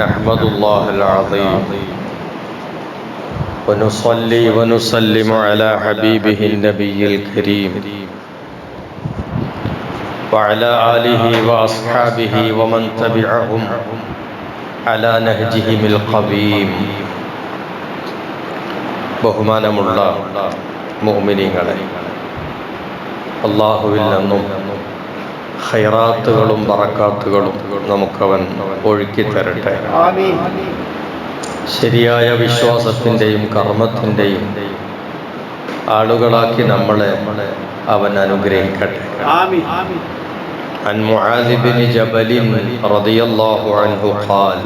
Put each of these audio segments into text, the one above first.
نحمد الله العظيم ونصلي ونسلم على حبيبه النبي الكريم وعلى آله وأصحابه ومن تبعهم على نهجهم القويم ബഹുമാനമുള്ള മുഅ്മിനീങ്ങളെ അള്ളാഹുവിൽ നിന്നും ഹൈറാത്തുകളും ബറക്കാത്തുകളും നമുക്കവൻ ഒഴുക്കി തരട്ടെ ശരിയായ വിശ്വാസത്തിൻ്റെയും കർമ്മത്തിൻ്റെയും ആളുകളാക്കി നമ്മളെ അവൻ അനുഗ്രഹിക്കട്ടെ عن معاذ بن جبل رضي الله عنه قال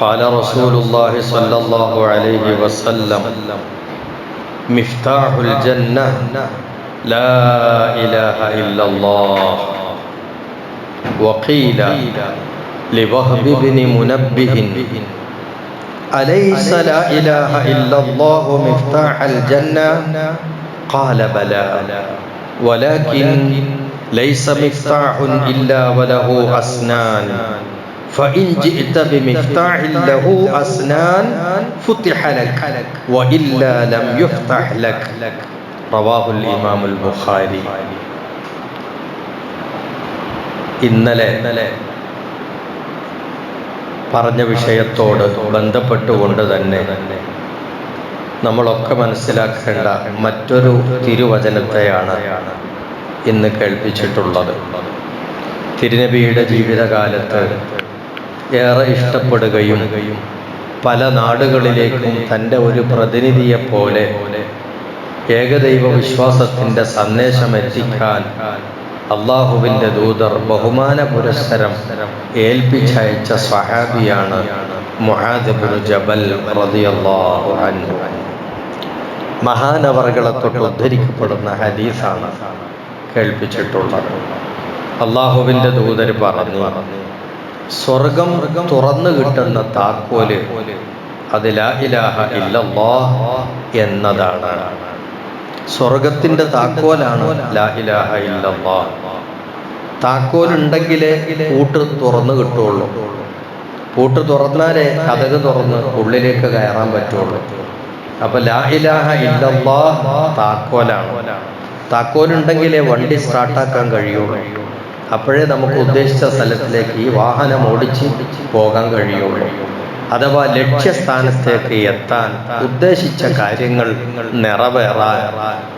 قال رسول الله صلى الله عليه وسلم مفتاح الجنة لا إله إلا الله. وقيل لوهب بن منبه أليس لا إله إلا الله مفتاح الجنة؟ قال بلى. ولكن ليس مفتاح إلا وله أسنان. فإن جئت بمفتاح له أسنان فتح لك وإلا لم يفتح لك. റവാഹു ഇമാമുൽ ബുഖാരി. ഇന്നലെ പറഞ്ഞ വിഷയത്തോട് ബന്ധപ്പെട്ടുകൊണ്ട് തന്നെ നമ്മളൊക്കെ മനസ്സിലാക്കേണ്ട മറ്റൊരു തിരുവചനത്തെയാണ് ഇന്ന് കേൾപ്പിച്ചിട്ടുള്ളത്. തിരുനബിയുടെ ജീവിതകാലത്ത് ഏറെ ഇഷ്ടപ്പെടുകയും പല നാടുകളിലേക്കും തന്റെ ഒരു പ്രതിനിധിയെപ്പോലെ ഏകദൈവ വിശ്വാസത്തിന്റെ സന്ദേശം എത്തിക്കാൻ അള്ളാഹുവിന്റെ ദൂതർ ബഹുമാന പുരസ്സരം ഏൽപ്പിച്ചയച്ച സഹാബിയാണ് ജബൽ അൻഹു. മഹാനവറുകളെ തൊട്ട് ഉദ്ധരിക്കപ്പെടുന്ന ഹദീസാണ് കേൾപ്പിച്ചിട്ടുള്ളത്. അള്ളാഹുവിന്റെ ദൂതർ പറഞ്ഞു സ്വർഗം തുറന്നു കിട്ടുന്ന താക്കോൽ അതിലാ ഇലാഹ ഇല്ലല്ലാഹ് എന്നതാണ്. സ്വർഗത്തിന്റെ താക്കോലാണ് ലാ ഇലാഹ ഇല്ലല്ലാ. താക്കോൽ ഉണ്ടെങ്കിലേ പൂട്ട് തുറന്നു കിട്ടുള്ളൂ പൂട്ട് തുറന്നാലേ കഥക് തുറന്ന് ഉള്ളിലേക്ക് കയറാൻ പറ്റുള്ളൂ അപ്പൊ ലാ ഇലാഹ ഇല്ലല്ലാ താക്കോലാണ്. താക്കോലുണ്ടെങ്കിലേ വണ്ടി സ്റ്റാർട്ടാക്കാൻ കഴിയുള്ളൂ. അപ്പോഴേ നമുക്ക് ഉദ്ദേശിച്ച സ്ഥലത്തിലേക്ക് ഈ വാഹനം ഓടിച്ച് പോകാൻ കഴിയുള്ളൂ. അഥവാ ലക്ഷ്യസ്ഥാനത്തേക്ക് എത്താൻ ഉദ്ദേശിച്ച കാര്യങ്ങൾ നിറവേറാൻ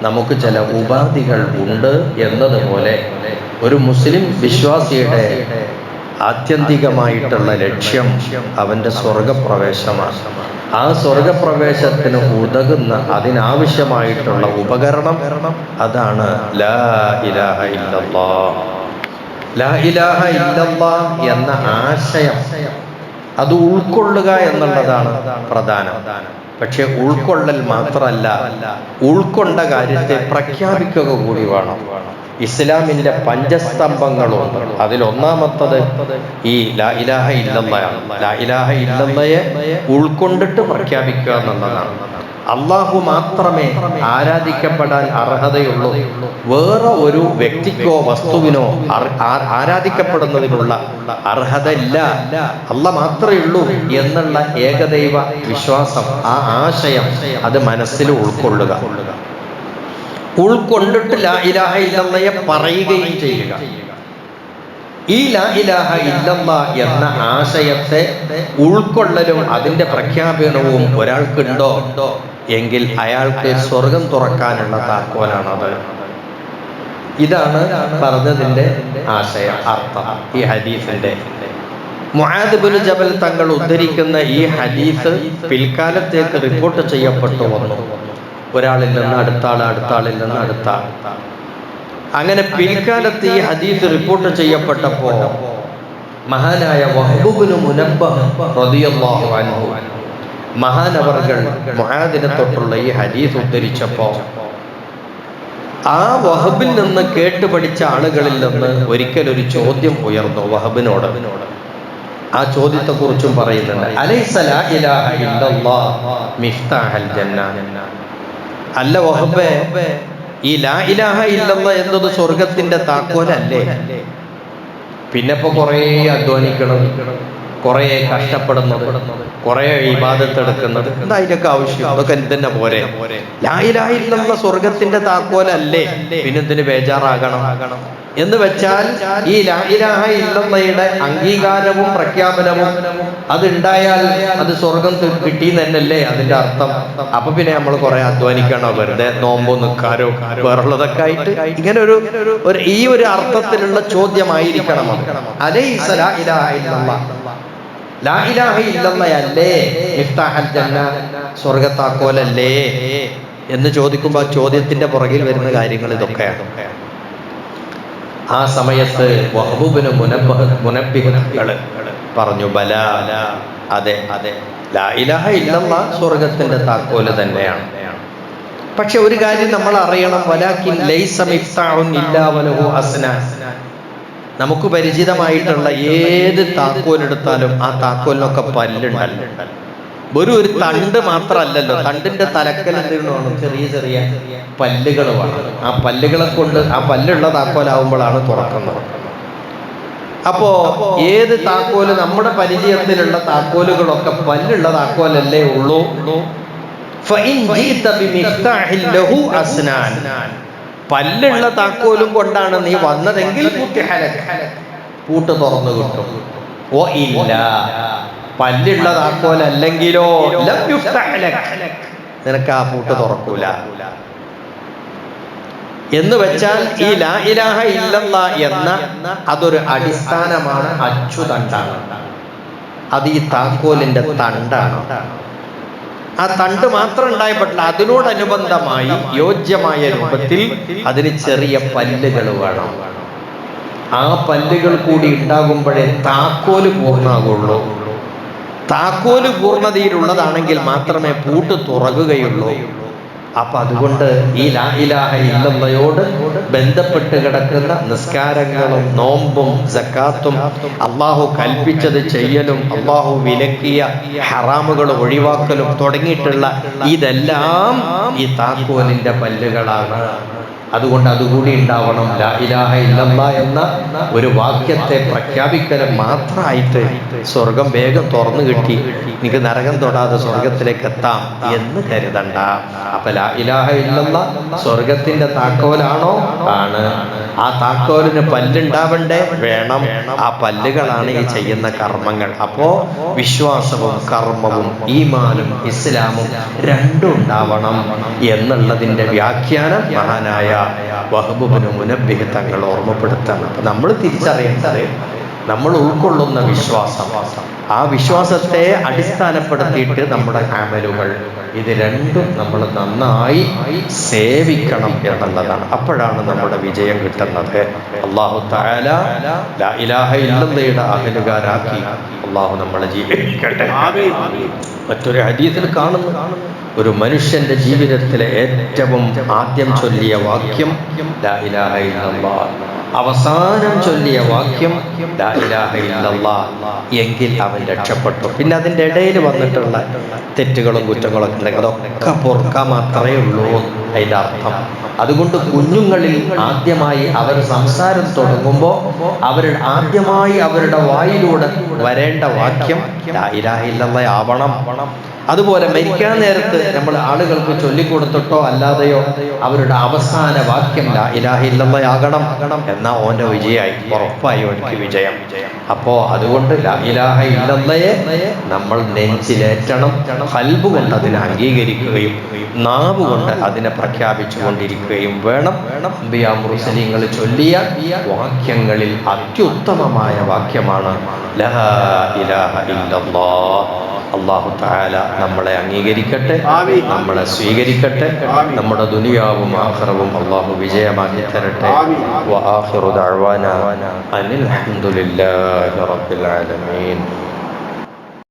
നമുക്ക് ചില ഉപാധികൾ ഉണ്ട് എന്നതുപോലെ ഒരു മുസ്ലിം വിശ്വാസിയുടെ ആത്യന്തികമായിട്ടുള്ള ലക്ഷ്യം അവന്റെ സ്വർഗപ്രവേശമാണ് ആ സ്വർഗപ്രവേശത്തിന് ഉതകുന്ന അതിനാവശ്യമായിട്ടുള്ള ഉപകരണം അതാണ് ലാ ഇലാഹ ഇല്ലല്ലാ. ലാ ഇലാഹ എന്ന ആശയം അത് ഉൾക്കൊള്ളുക എന്നുള്ളതാണ് പ്രധാനം. പക്ഷെ ഉൾക്കൊള്ളൽ മാത്രമല്ല ഉൾക്കൊണ്ട കാര്യത്തെ പ്രഖ്യാപിക്കുക കൂടി വേണം. ഇസ്ലാമിന്റെ പഞ്ചസ്തംഭങ്ങളുണ്ട് അതിലൊന്നാമത്തത് ഈ ലാ ഇലാഹ ഇല്ലല്ലയാണ് ലാ ഇലാഹ ഇല്ലല്ലയെ ഉൾക്കൊണ്ടിട്ട് പ്രഖ്യാപിക്കുക എന്നുള്ളതാണ്. അള്ളാഹു മാത്രമേ ആരാധിക്കപ്പെടാൻ അർഹതയുള്ളൂ. വേറെ ഒരു വ്യക്തിക്കോ വസ്തുവിനോ ആരാധിക്കപ്പെടുന്നതിനുള്ള അർഹതയില്ല. അല്ല മാത്രമേ ഉള്ളൂ എന്നുള്ള ഏകദൈവ വിശ്വാസം ആ ആശയം അത് മനസ്സിൽ ഉൾക്കൊള്ളുക. ഉൾക്കൊണ്ടിട്ട് ലാ ഇലാഹ ഇല്ലല്ലയെ പറയുകയും ചെയ്യുക. ഈ ലാ ഇലാഹ എന്ന ആശയത്തെ ഉൾക്കൊള്ളലും അതിന്റെ പ്രഖ്യാപനവും ഒരാൾക്കുണ്ടോ? എങ്കിൽ അയാൾക്ക് സ്വർഗം തുറക്കാനുള്ള താക്കോലാണത്. ഇതാണ് പറഞ്ഞതിന്റെ ആശയ അർത്ഥം ഈ ഹദീഫിന്റെ മുആദ്ബിന് ജബൽ തങ്ങൾ ഉദ്ധരിക്കുന്ന ഈ ഹദീസ് പിൽക്കാലത്തേക്ക് റിപ്പോർട്ട് ചെയ്യപ്പെട്ടു വന്നു. ഒരാളിൽ നിന്ന് അടുത്ത ആൾ അടുത്ത ആളിൽ നിന്ന് അടുത്ത അങ്ങനെ പിൽക്കാലത്ത് ഈ ഹദീസ് റിപ്പോർട്ട് ചെയ്യപ്പെട്ടപ്പോ മഹാനായ വഹബുബിന് റളിയല്ലാഹു അൻഹു മഹാനവർകൾ മഹാദിനെ തൊട്ടുള്ള ഈ ഹരീസ് ഉദ്ധരിച്ചപ്പോ ആ വഹബിൽ നിന്ന് കേട്ട് പഠിച്ച ആളുകളിൽ നിന്ന് ഒരിക്കലൊരു ചോദ്യം ഉയർന്നു വഹബിനോട്. ആ ചോദ്യത്തെ കുറിച്ചും പറയുന്നുണ്ട് അല്ല വഹബേ ഈ ലാ ഇലാഹ ഇല്ലല്ല എന്നത് സ്വർഗത്തിന്റെ താക്കോലല്ലേ? പിന്നെ ഇപ്പൊ കുറേ അധ്വാനിക്കണം. കുറേ കഷ്ടപ്പെടുന്നത് കുറേ ഇബാദത്തെടുക്കുന്നത്. എന്താ അതിന്റെയൊക്കെ ആവശ്യം? അതൊക്കെ എന്തെന്നെ പോരെ. ലായിലായില്ലെന്ന സ്വർഗത്തിന്റെ താക്കോലല്ലേ? പിന്നെന്തിന് ബേജാറാകണം? എന്ന് വെച്ചാൽ ഈ ലായിലാഹ അംഗീകാരവും പ്രഖ്യാപനവും അതുണ്ടായാൽ അത് സ്വർഗം കിട്ടി തന്നെയല്ലേ അതിന്റെ അർത്ഥം. അപ്പൊ പിന്നെ നമ്മൾ കുറെ അധ്വാനിക്കണോ? വെറുതെ നോമ്പോ നിൽക്കാരോ വേറുള്ളതൊക്കെ ആയിട്ട് ഇങ്ങനെ ഒരു ഈ ഒരു അർത്ഥത്തിലുള്ള ചോദ്യമായിരിക്കണം അത്. സലാ ഇലാഹ ഇല്ലല്ലാഹ്. മിഫ്താഹൽ ജന്ന സ്വർഗത്താക്കോലല്ലേ എന്ന് ചോദിക്കുമ്പോൾ ആ ചോദ്യത്തിന്റെ പുറകിൽ വരുന്ന കാര്യങ്ങൾ ഇതൊക്കെയാണ്. ആ സമയത്ത് പറഞ്ഞു ബല അതെ അതെ. ലാ ഇലാഹ ഇല്ലല്ല സ്വർഗത്തിന്റെ താക്കോൽ തന്നെയാണ്. പക്ഷെ ഒരു കാര്യം നമ്മൾ അറിയണം വലാക്കിൻ വലഹു അസ്നാൻ നമുക്ക് പരിചിതമായിട്ടുള്ള ഏത് താക്കോലെടുത്താലും ആ താക്കോലിനൊക്കെ പല്ലുണ്ടല്ലോ വെറും ഒരു തണ്ട് മാത്രമല്ലല്ലോ തണ്ടിന്റെ തലക്കൽ എന്തിനാണ് ചെറിയ ചെറിയ പല്ലുകൾ വേണം. ആ പല്ലുകളെ കൊണ്ട് ആ പല്ലുള്ള താക്കോലാവുമ്പോഴാണ് തുറക്കുന്നത്. അപ്പോ ഏത് താക്കോൽ നമ്മുടെ പരിചയത്തിലുള്ള താക്കോലുകളൊക്കെ പല്ലുള്ള താക്കോലല്ലേ ഉള്ളൂ? പല്ലുള്ള താക്കോലും കൊണ്ടാണ് നീ വന്നതെങ്കിൽ. പൂട്ട് തുറന്നു കിട്ടും. ഓ ഇല്ല. പല്ലുള്ള താക്കോലല്ലെങ്കിലോ. നിനക്ക് ആ പൂട്ട് തുറക്കൂല. എന്ന് വെച്ചാൽ ഈ ലാ ഇലാഹ ഇല്ലല്ലാ എന്ന അതൊരു അടിസ്ഥാനമാണ് അച്ചുതണ്ടാണ്. അത് ഈ താക്കോലിന്റെ തണ്ടാണ്. ആ തണ്ട് മാത്രം ഉണ്ടായ പറ്റില്ല അതിനോടനുബന്ധമായി യോജ്യമായ രൂപത്തിൽ അതിന് ചെറിയ പല്ലുകൾ വേണം. ആ പല്ലുകൾ കൂടി ഉണ്ടാകുമ്പോഴേ താക്കോൽ പൂർണാകുള്ളൂ. താക്കോൽ പൂർണതയിലുള്ളതാണെങ്കിൽ മാത്രമേ പൂട്ട് തുറകുകയുള്ളൂ. അപ്പൊ അതുകൊണ്ട് ഈ ലാ ഇലാഹ ഇല്ലല്ലയോട് ബന്ധപ്പെട്ട് കിടക്കുന്ന നിസ്കാരങ്ങളും നോമ്പും ജക്കാത്തും അള്ളാഹു കൽപ്പിച്ചത് ചെയ്യലും അള്ളാഹു വിലക്കിയ ഹറാമുകൾ ഒഴിവാക്കലും തുടങ്ങിയിട്ടുള്ള ഇതെല്ലാം ഈ താക്കോലിന്റെ പല്ലുകളാണ്. അതുകൊണ്ട് അതുകൂടി ഉണ്ടാവണം. ലാ ഇലാഹ ഇല്ലല്ല എന്ന ഒരു വാക്യത്തെ പ്രഖ്യാപിക്കലും മാത്രമായിട്ട് സ്വർഗം വേഗം തുറന്നു കിട്ടി. എനിക്ക് നരകം തൊടാതെ സ്വർഗത്തിലേക്ക് എത്താം എന്ന് കരുതണ്ട. അപ്പൊ ലാ ഇലാഹ ഇല്ലല്ല സ്വർഗത്തിന്റെ താക്കോലാണോ? ആണ്. ആ താക്കോലിന് പല്ലുണ്ടാവണ്ടേ? വേണം. ആ പല്ലുകളാണ് ഈ ചെയ്യുന്ന കർമ്മങ്ങൾ. അപ്പോ വിശ്വാസവും കർമ്മവും ഈമാനും ഇസ്ലാമും രണ്ടും ഉണ്ടാവണം എന്നുള്ളതിന്റെ വ്യാഖ്യാനം മഹാനായ വഹബുബിന് മുനബിഹ് തങ്ങൾ ഓർമ്മപ്പെടുത്താണ് അപ്പൊ നമ്മൾ തിരിച്ചറിയേണ്ടത് നമ്മൾ ഉൾക്കൊള്ളുന്ന വിശ്വാസം. ആ വിശ്വാസത്തെ അടിസ്ഥാനപ്പെടുത്തിയിട്ട് നമ്മുടെ ആമലുകൾ ഇത് രണ്ടും നമ്മൾ നന്നായി സേവിക്കണം എന്നുള്ളതാണ്. അപ്പോഴാണ് നമ്മുടെ വിജയം കിട്ടുന്നത്. അള്ളാഹു താല ഇലാഹ ഇല്ലല്ലയുടെ അഹലുകാരാക്കി അള്ളാഹു നമ്മളെ ജീവിക്കട്ടെ മറ്റൊരു ഹരീതിൽ കാണുന്നു ഒരു മനുഷ്യന്റെ ജീവിതത്തിലെ ഏറ്റവും ആദ്യം ചൊല്ലിയ വാക്യം ഇലാഹ ഇല്ലല്ലാഹ്. അവസാനം ചൊല്ലിയ വാക്യം എങ്കിൽ അവൻ രക്ഷപ്പെട്ടു. പിന്നെ അതിന്റെ ഇടയിൽ വന്നിട്ടുള്ള തെറ്റുകളും കുറ്റങ്ങളും ഉണ്ടെങ്കിൽ അതൊക്കെ പൊറുക്കാൻ മാത്രമേ ഉള്ളൂ അതിന്റെ അർത്ഥം. അതുകൊണ്ട് കുഞ്ഞുങ്ങളിൽ ആദ്യമായി അവർ സംസാരം തുടങ്ങുമ്പോൾ അവരുടെ ആദ്യമായി അവരുടെ വായിലൂടെ വരേണ്ട വാക്യം ഇല്ലല്ലാഹ് ആവണം. അതുപോലെ മരിക്കാൻ നേരത്ത് നമ്മൾ ആളുകൾക്ക് ചൊല്ലിക്കൊടുത്തിട്ടോ അല്ലാതെയോ അവരുടെ അവസാന വാക്യം ലാ ഇലാഹ ഇല്ലല്ലാഹ് ആകണം എന്നാ ഓന്റെ വിജയമായി ഉറപ്പായി ഓനിക്ക് വിജയം. അപ്പോ അതുകൊണ്ട് ലാ ഇലാഹ ഇല്ലയെ നമ്മൾ നെഞ്ചിലേറ്റണം കൽബ് കൊണ്ട് അതിനെ അംഗീകരിക്കുകയും നാവ് കൊണ്ട് അതിനെ പ്രഖ്യാപിച്ചു കൊണ്ടിരിക്കുകയും വേണം മുസ്ലിങ്ങൾ ചൊല്ലിയ വാക്യങ്ങളിൽ അത്യുത്തമമായ വാക്യമാണ് ലഹ ഇലാഹ ഇല്ലല്ലാഹ്. അള്ളാഹു താല നമ്മളെ അംഗീകരിക്കട്ടെ നമ്മളെ സ്വീകരിക്കട്ടെ നമ്മുടെ ദുനിയാവും ആഹ്റവും അള്ളാഹു വിജയമാക്കി തരട്ടെ. അനിൽ ഹംദുലില്ലാഹി റബ്ബിൽ ആലമീൻ.